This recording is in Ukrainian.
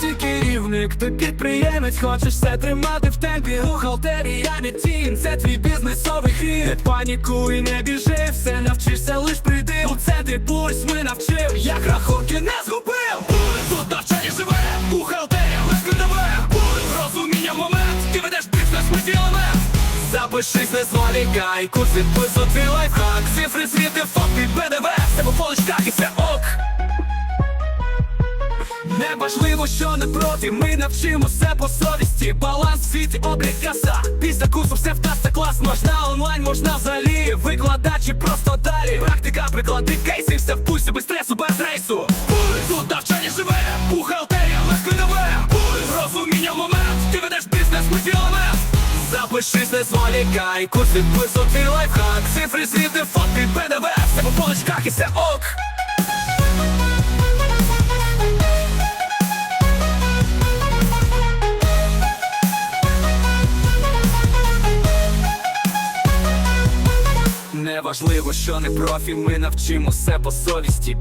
Ти керівник, ти підприємець, хочеш все тримати в темпі. Бухгалтерія не тінь, це твій бізнесовий хід. Не панікуй, не біжи, все навчишся, лиш прийди. У центрі пульс ми навчив, як рахунки не згубив. Тут навчання живе, бухгалтерія без ключове Розуміння момент, ти ведеш бізнес, ми ділимо Запишись, не зволікай, курс відпису, твій лайфхак. Цифри, звіти, факти, ПДВ, все по поличках і все ок Неважливо, що не проти, ми навчимо все по совісті. Баланс, світ, облік, каса Після курсу все вдасться клас. Можна онлайн, можна взагалі. Викладачі просто далі. Практика, приклади, кейси, все в пульсі, без стресу, без рейсу. Тут навчання живе, бухгалтерія, без ключове Розуміння момент, ти ведеш бізнес, ми Запишись, не зволікай, курс відпису, твій лайфхак. Цифри, звіти, фотки, ПДВ, все по полочках і все ок Неважливо, що не профі, ми навчимо все по совісті